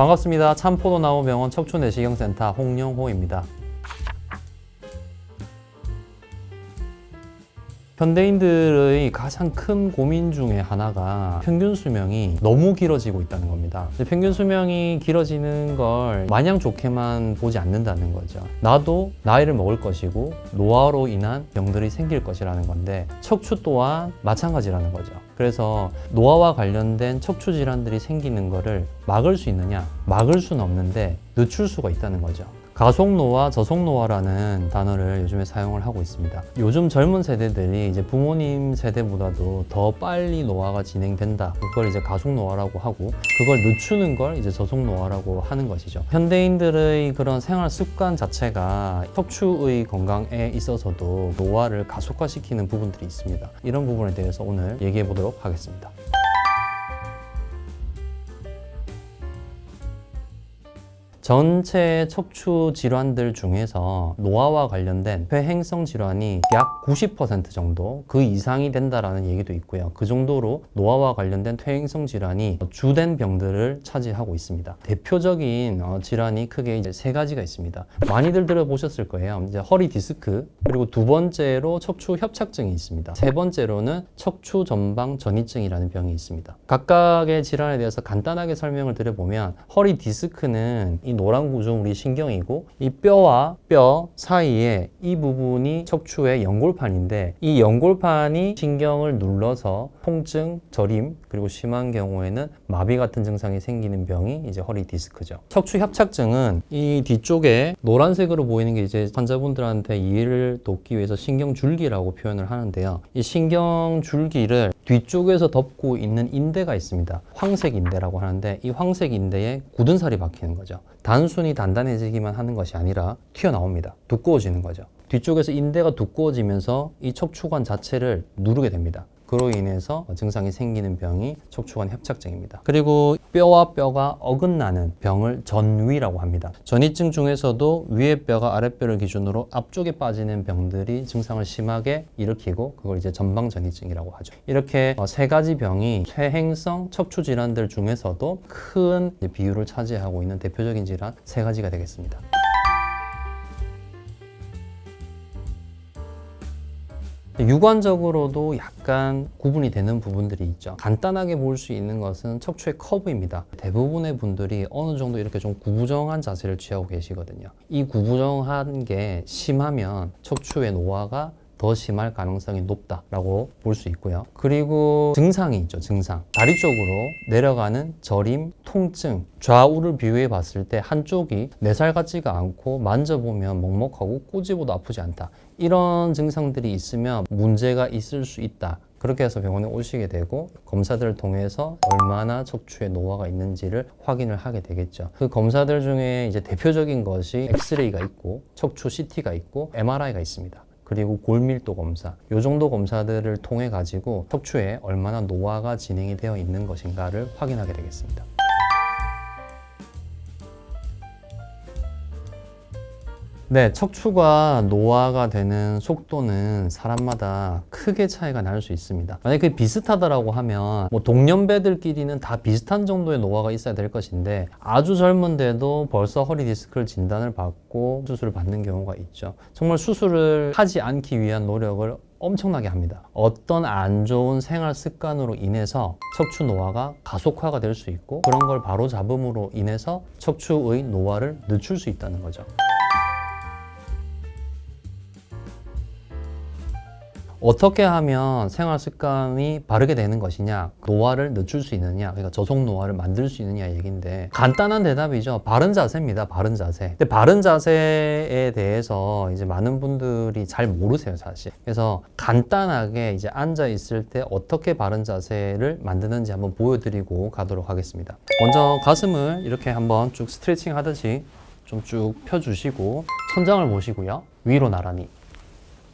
반갑습니다. 참포도 나무 병원 척추내시경센터 홍영호입니다. 현대인들의 가장 큰 고민 중에 하나가 평균 수명이 너무 길어지고 있다는 겁니다. 평균 수명이 길어지는 걸 마냥 좋게만 보지 않는다는 거죠. 나도 나이를 먹을 것이고 노화로 인한 병들이 생길 것이라는 건데 척추 또한 마찬가지라는 거죠. 그래서 노화와 관련된 척추 질환들이 생기는 거를 막을 수 있느냐? 막을 수는 없는데 늦출 수가 있다는 거죠. 가속노화, 저속노화라는 단어를 요즘에 사용을 하고 있습니다. 요즘 젊은 세대들이 이제 부모님 세대보다도 더 빨리 노화가 진행된다. 그걸 이제 가속노화라고 하고 그걸 늦추는 걸 이제 저속노화라고 하는 것이죠. 현대인들의 그런 생활 습관 자체가 척추의 건강에 있어서도 노화를 가속화시키는 부분들이 있습니다. 이런 부분에 대해서 오늘 얘기해 보도록 하겠습니다. 전체 척추 질환들 중에서 노화와 관련된 폐행성 질환이 약 90% 정도 그 이상이 된다라는 얘기도 있고요. 그 정도로 노화와 관련된 퇴행성 질환이 주된 병들을 차지하고 있습니다. 대표적인 어, 질환이 크게 이제 세 가지가 있습니다. 많이들 들어보셨을 거예요. 이제 허리 디스크 그리고 두 번째로 척추 협착증이 있습니다. 세 번째로는 척추 전방 전이증이라는 병이 있습니다. 각각의 질환에 대해서 간단하게 설명을 드려보면 허리 디스크는 이 노란 구조물이 신경이고 이 뼈와 뼈 사이에 이 부분이 척추의 연골판인데 이 연골판이 신경을 눌러서 통증, 저림 그리고 심한 경우에는 마비 같은 증상이 생기는 병이 이제 허리 디스크죠. 척추 협착증은 이 뒤쪽에 노란색으로 보이는 게 이제 환자분들한테 이해를 돕기 위해서 신경 줄기라고 표현을 하는데요. 이 신경 줄기를 뒤쪽에서 덮고 있는 인대가 있습니다. 황색 인대라고 하는데 이 황색 인대에 굳은 살이 박히는 거죠. 단순히 단단해지기만 하는 것이 아니라 튀어나옵니다. 두꺼워지는 거죠. 뒤쪽에서 인대가 두꺼워지면서 이 척추관 자체를 누르게 됩니다. 그로 인해서 증상이 생기는 병이 척추관 협착증입니다. 그리고 뼈와 뼈가 어긋나는 병을 전위라고 합니다. 전이증 중에서도 위의 뼈가 아랫뼈를 기준으로 앞쪽에 빠지는 병들이 증상을 심하게 일으키고 그걸 이제 전방전이증이라고 하죠. 이렇게 어, 세 가지 병이 퇴행성 척추 질환들 중에서도 큰 비율을 차지하고 있는 대표적인 질환 세 가지가 되겠습니다. 유관적으로도 약간 구분이 되는 부분들이 있죠. 간단하게 볼 수 있는 것은 척추의 커브입니다. 대부분의 분들이 어느 정도 이렇게 좀 구부정한 자세를 취하고 계시거든요. 이 구부정한 게 심하면 척추의 노화가 더 심할 가능성이 높다라고 볼 수 있고요. 그리고 증상이 있죠, 증상. 다리 쪽으로 내려가는 저림, 통증, 좌우를 비교해 봤을 때 한쪽이 내살 같지가 않고 만져보면 먹먹하고 꼬집어도 아프지 않다. 이런 증상들이 있으면 문제가 있을 수 있다. 그렇게 해서 병원에 오시게 되고 검사들을 통해서 얼마나 척추에 노화가 있는지를 확인을 하게 되겠죠. 그 검사들 중에 이제 대표적인 것이 엑스레이가 있고 척추 CT가 있고 MRI가 있습니다. 그리고 골밀도 검사, 요 정도 검사들을 통해 가지고 척추에 얼마나 노화가 진행이 되어 있는 것인가를 확인하게 되겠습니다. 네, 척추가 노화가 되는 속도는 사람마다 크게 차이가 날 수 있습니다. 만약에 그게 비슷하다라고 하면 뭐 동년배들끼리는 다 비슷한 정도의 노화가 있어야 될 것인데 아주 젊은데도 벌써 허리 디스크를 진단을 받고 수술을 받는 경우가 있죠. 정말 수술을 하지 않기 위한 노력을 엄청나게 합니다. 어떤 안 좋은 생활 습관으로 인해서 척추 노화가 가속화가 될 수 있고 그런 걸 바로 잡음으로 인해서 척추의 노화를 늦출 수 있다는 거죠. 어떻게 하면 생활 습관이 바르게 되는 것이냐, 노화를 늦출 수 있느냐, 그러니까 저속 노화를 만들 수 있느냐 얘기인데 간단한 대답이죠. 바른 자세입니다. 바른 자세. 근데 바른 자세에 대해서 이제 많은 분들이 잘 모르세요, 사실. 그래서 간단하게 이제 앉아 있을 때 어떻게 바른 자세를 만드는지 한번 보여드리고 가도록 하겠습니다. 먼저 가슴을 이렇게 한번 쭉 스트레칭 하듯이 좀 쭉 펴주시고 천장을 보시고요. 위로 나란히.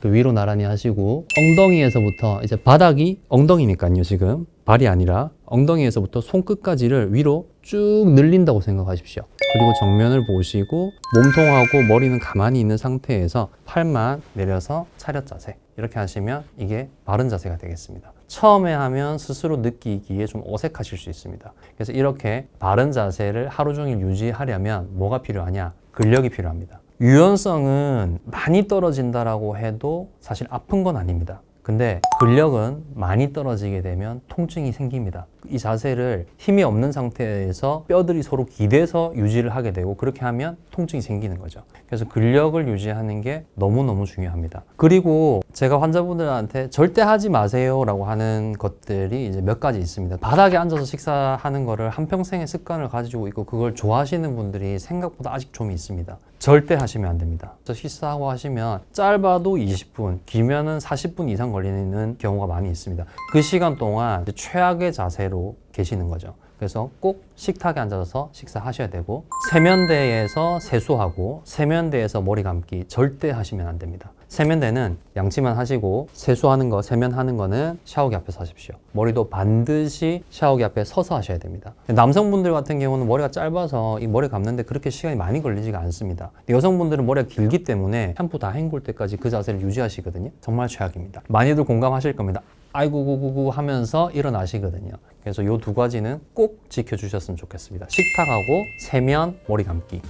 그 위로 나란히 하시고 엉덩이에서부터 이제 바닥이 엉덩이니까요 지금 발이 아니라 엉덩이에서부터 손끝까지를 위로 쭉 늘린다고 생각하십시오 그리고 정면을 보시고 몸통하고 머리는 가만히 있는 상태에서 팔만 내려서 차렷 자세 이렇게 하시면 이게 바른 자세가 되겠습니다 처음에 하면 스스로 느끼기에 좀 어색하실 수 있습니다. 그래서 이렇게 바른 자세를 하루 종일 유지하려면 뭐가 필요하냐? 근력이 필요합니다. 유연성은 많이 떨어진다라고 해도 사실 아픈 건 아닙니다. 근데 근력은 많이 떨어지게 되면 통증이 생깁니다. 이 자세를 힘이 없는 상태에서 뼈들이 서로 기대서 유지를 하게 되고 그렇게 하면 통증이 생기는 거죠. 그래서 근력을 유지하는 게 너무너무 중요합니다. 그리고 제가 환자분들한테 절대 하지 마세요라고 하는 것들이 이제 몇 가지 있습니다. 바닥에 앉아서 식사하는 거를 한평생의 습관을 가지고 있고 그걸 좋아하시는 분들이 생각보다 아직 좀 있습니다. 절대 하시면 안 됩니다. 식사하고 하시면 짧아도 20분, 길면은 40분 이상 걸리는 경우가 많이 있습니다. 그 시간 동안 최악의 자세로 계시는 거죠. 그래서 꼭 식탁에 앉아서 식사하셔야 되고 세면대에서 세수하고 세면대에서 머리 감기 절대 하시면 안 됩니다. 세면대는 양치만 하시고 세수하는 거, 세면하는 거는 샤워기 앞에서 하십시오. 머리도 반드시 샤워기 앞에 서서 하셔야 됩니다. 남성분들 같은 경우는 머리가 짧아서 이 머리 감는데 그렇게 시간이 많이 걸리지가 않습니다. 여성분들은 머리가 길기 때문에 샴푸 다 헹굴 때까지 그 자세를 유지하시거든요. 정말 최악입니다. 많이들 공감하실 겁니다. 아이고 구구구 하면서 일어나시거든요. 그래서 이 두 가지는 꼭 지켜주셨으면 좋겠습니다. 식탁하고 세면, 머리 감기.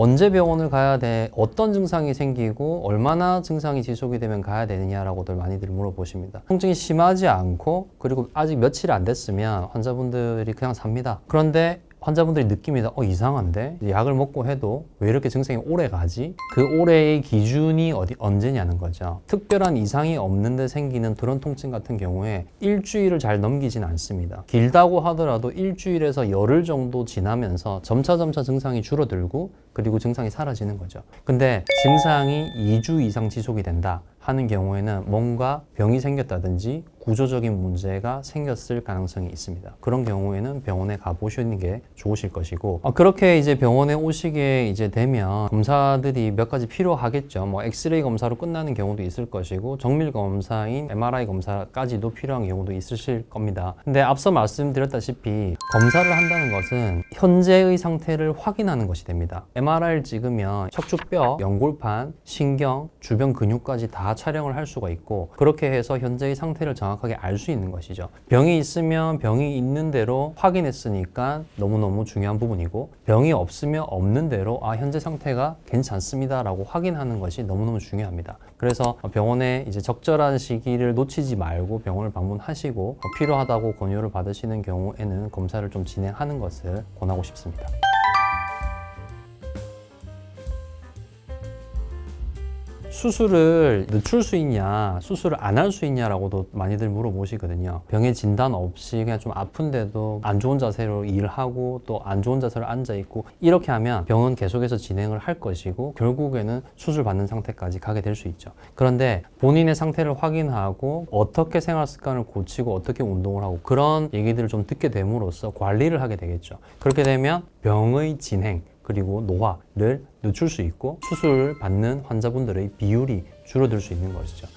언제 병원을 가야 돼? 어떤 증상이 생기고 얼마나 증상이 지속이 되면 가야 되느냐라고들 많이들 물어보십니다. 통증이 심하지 않고 그리고 아직 며칠 안 됐으면 환자분들이 그냥 삽니다. 그런데 환자분들이 느낍니다. 어, 이상한데? 약을 먹고 해도 왜 이렇게 증상이 오래 가지? 그 오래의 기준이 어디, 언제냐는 거죠. 특별한 이상이 없는데 생기는 그런 통증 같은 경우에 일주일을 잘 넘기진 않습니다. 길다고 하더라도 일주일에서 열흘 정도 지나면서 점차점차 증상이 줄어들고 그리고 증상이 사라지는 거죠. 근데 증상이 2주 이상 지속이 된다. 하는 경우에는 뭔가 병이 생겼다든지 구조적인 문제가 생겼을 가능성이 있습니다. 그런 경우에는 병원에 가보시는 게 좋으실 것이고 어, 그렇게 이제 병원에 오시게 이제 되면 검사들이 몇 가지 필요하겠죠. 뭐 엑스레이 검사로 끝나는 경우도 있을 것이고 정밀 검사인 MRI 검사까지도 필요한 경우도 있으실 겁니다. 근데 앞서 말씀드렸다시피 검사를 한다는 것은 현재의 상태를 확인하는 것이 됩니다. MRI를 찍으면 척추뼈, 연골판, 신경, 주변 근육까지 다 촬영을 할 수가 있고 그렇게 해서 현재의 상태를 정확하게 알 수 있는 것이죠. 병이 있으면 병이 있는 대로 확인했으니까 너무너무 중요한 부분이고 병이 없으면 없는 대로 아 현재 상태가 괜찮습니다라고 확인하는 것이 너무너무 중요합니다. 그래서 병원에 이제 적절한 시기를 놓치지 말고 병원을 방문하시고 필요하다고 권유를 받으시는 경우에는 검사를 좀 진행하는 것을 권하고 싶습니다. 수술을 늦출 수 있냐, 수술을 안 할 수 있냐라고도 많이들 물어보시거든요. 병의 진단 없이 그냥 좀 아픈데도 안 좋은 자세로 일을 하고 또 안 좋은 자세로 앉아 있고 이렇게 하면 병은 계속해서 진행을 할 것이고 결국에는 수술 받는 상태까지 가게 될 수 있죠. 그런데 본인의 상태를 확인하고 어떻게 생활 습관을 고치고 어떻게 운동을 하고 그런 얘기들을 좀 듣게 됨으로써 관리를 하게 되겠죠. 그렇게 되면 병의 진행 그리고 노화를 늦출 수 있고 수술 받는 환자분들의 비율이 줄어들 수 있는 것이죠.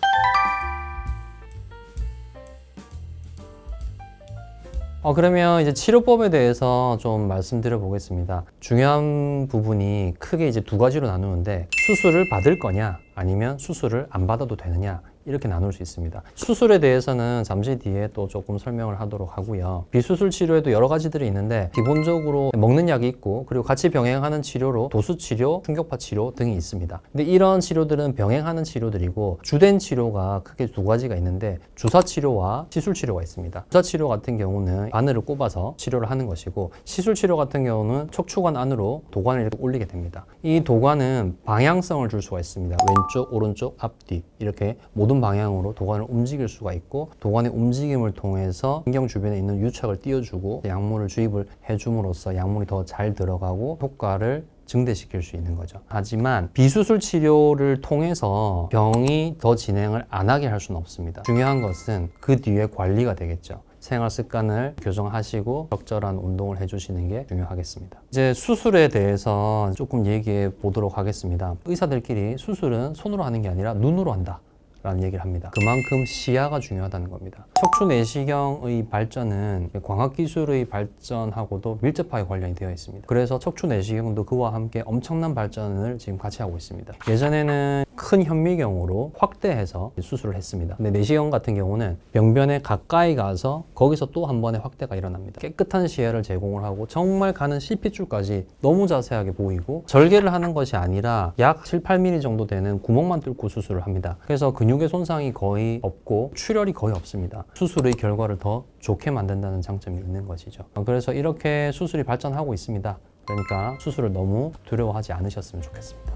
어, 그러면 이제 치료법에 대해서 좀 말씀드려 보겠습니다. 중요한 부분이 크게 이제 두 가지로 나누는데 수술을 받을 거냐 아니면 수술을 안 받아도 되느냐 이렇게 나눌 수 있습니다. 수술에 대해서는 잠시 뒤에 또 조금 설명을 하도록 하고요. 비수술 치료에도 여러 가지들이 있는데 기본적으로 먹는 약이 있고 그리고 같이 병행하는 치료로 도수 치료, 충격파 치료 등이 있습니다. 근데 이런 치료들은 병행하는 치료들이고 주된 치료가 크게 두 가지가 있는데 주사 치료와 시술 치료가 있습니다. 주사 치료 같은 경우는 바늘을 꼽아서 치료를 하는 것이고 시술 치료 같은 경우는 척추관 안으로 도관을 이렇게 올리게 됩니다. 이 도관은 방향성을 줄 수가 있습니다. 왼쪽, 오른쪽, 앞뒤 이렇게 모든 방향으로 도관을 움직일 수가 있고 도관의 움직임을 통해서 신경 주변에 있는 유착을 띄워주고 약물을 주입을 해줌으로써 약물이 더 잘 들어가고 효과를 증대시킬 수 있는 거죠. 하지만 비수술 치료를 통해서 병이 더 진행을 안 하게 할 수는 없습니다. 중요한 것은 그 뒤에 관리가 되겠죠. 생활 습관을 교정하시고 적절한 운동을 해주시는 게 중요하겠습니다. 이제 수술에 대해서 조금 얘기해 보도록 하겠습니다. 의사들끼리 수술은 손으로 하는 게 아니라 눈으로 한다. 라는 얘기를 합니다. 그만큼 시야가 중요하다는 겁니다. 척추 내시경의 발전은 광학 기술의 발전하고도 밀접하게 관련이 되어 있습니다. 그래서 척추 내시경도 그와 함께 엄청난 발전을 지금 같이 하고 있습니다. 예전에는 큰 현미경으로 확대해서 수술을 했습니다. 근데 내시경 같은 경우는 병변에 가까이 가서 거기서 또 한 번의 확대가 일어납니다. 깨끗한 시야를 제공을 하고 정말 가는 실핏줄까지 너무 자세하게 보이고 절개를 하는 것이 아니라 약 7, 8mm 정도 되는 구멍만 뚫고 수술을 합니다. 그래서 근육의 손상이 거의 없고 출혈이 거의 없습니다. 수술의 결과를 더 좋게 만든다는 장점이 있는 것이죠. 그래서 이렇게 수술이 발전하고 있습니다. 그러니까 수술을 너무 두려워하지 않으셨으면 좋겠습니다.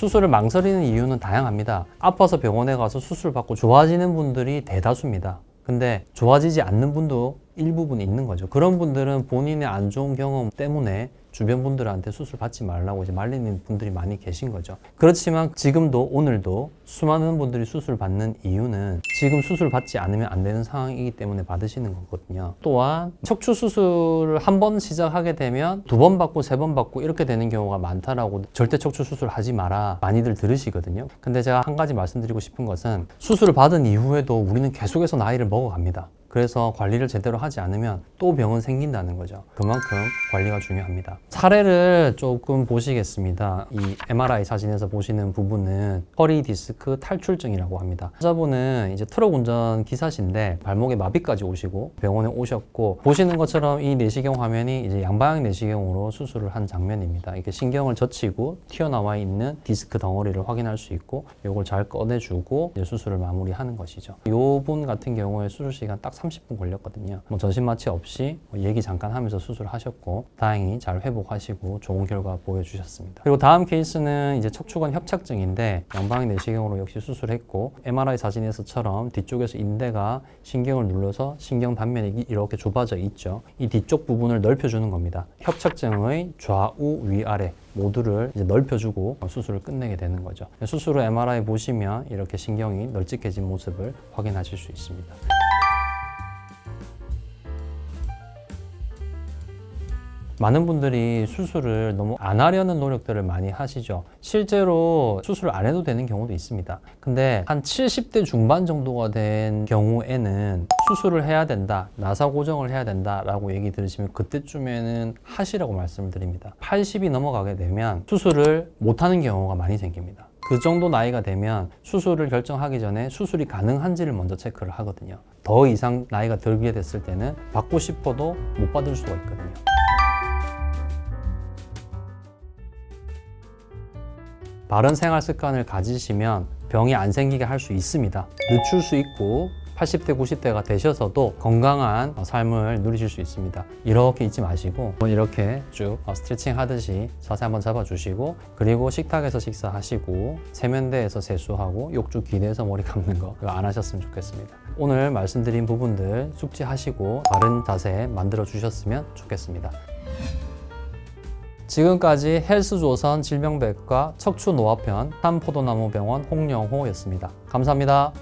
수술을 망설이는 이유는 다양합니다. 아파서 병원에 가서 수술 받고 좋아지는 분들이 대다수입니다. 근데 좋아지지 않는 분도 일부분 있는 거죠. 그런 분들은 본인의 안 좋은 경험 때문에 주변 분들한테 수술 받지 말라고 이제 말리는 분들이 많이 계신 거죠. 그렇지만 지금도 오늘도 수많은 분들이 수술 받는 이유는 지금 수술 받지 않으면 안 되는 상황이기 때문에 받으시는 거거든요. 또한 척추 수술을 한 번 시작하게 되면 두 번 받고 세 번 받고 이렇게 되는 경우가 많다라고 절대 척추 수술 하지 마라 많이들 들으시거든요. 근데 제가 한 가지 말씀드리고 싶은 것은 수술을 받은 이후에도 우리는 계속해서 나이를 먹어갑니다. 그래서 관리를 제대로 하지 않으면 또 병은 생긴다는 거죠. 그만큼 관리가 중요합니다. 사례를 조금 보시겠습니다. 이 MRI 사진에서 보시는 부분은 허리 디스크 탈출증이라고 합니다. 환자분은 이제 트럭 운전 기사신데 발목에 마비까지 오시고 병원에 오셨고 보시는 것처럼 이 내시경 화면이 이제 양방향 내시경으로 수술을 한 장면입니다. 이게 신경을 젖히고 튀어나와 있는 디스크 덩어리를 확인할 수 있고 이걸 잘 꺼내주고 이제 수술을 마무리하는 것이죠. 이 분 같은 경우에 수술 시간 딱 30분 걸렸거든요. 뭐 전신 마취 없이 뭐 얘기 잠깐 하면서 수술하셨고 다행히 잘 회복하시고 좋은 결과 보여주셨습니다. 그리고 다음 케이스는 이제 척추관 협착증인데 양방향 내시경으로 역시 수술했고 MRI 사진에서처럼 뒤쪽에서 인대가 신경을 눌러서 신경 단면이 이렇게 좁아져 있죠. 이 뒤쪽 부분을 넓혀주는 겁니다. 협착증의 좌우 위아래 모두를 이제 넓혀주고 수술을 끝내게 되는 거죠. 수술 후 MRI 보시면 이렇게 신경이 널찍해진 모습을 확인하실 수 있습니다. 많은 분들이 수술을 너무 안 하려는 노력들을 많이 하시죠. 실제로 수술을 안 해도 되는 경우도 있습니다. 근데 한 70대 중반 정도가 된 경우에는 수술을 해야 된다, 나사 고정을 해야 된다라고 얘기 들으시면 그때쯤에는 하시라고 말씀을 드립니다. 80이 넘어가게 되면 수술을 못 하는 경우가 많이 생깁니다. 그 정도 나이가 되면 수술을 결정하기 전에 수술이 가능한지를 먼저 체크를 하거든요. 더 이상 나이가 들게 됐을 때는 받고 싶어도 못 받을 수가 있거든요. 바른 생활 습관을 가지시면 병이 안 생기게 할 수 있습니다. 늦출 수 있고 80대, 90대가 되셔서도 건강한 삶을 누리실 수 있습니다. 이렇게 잊지 마시고 이렇게 쭉 스트레칭 하듯이 자세 한번 잡아주시고 그리고 식탁에서 식사하시고 세면대에서 세수하고 욕조 기대에서 머리 감는 거 이거 안 하셨으면 좋겠습니다. 오늘 말씀드린 부분들 숙지하시고 바른 자세 만들어 주셨으면 좋겠습니다. 지금까지 헬스조선 질병백과 척추노화편 삼포도나무병원 홍영호였습니다. 감사합니다.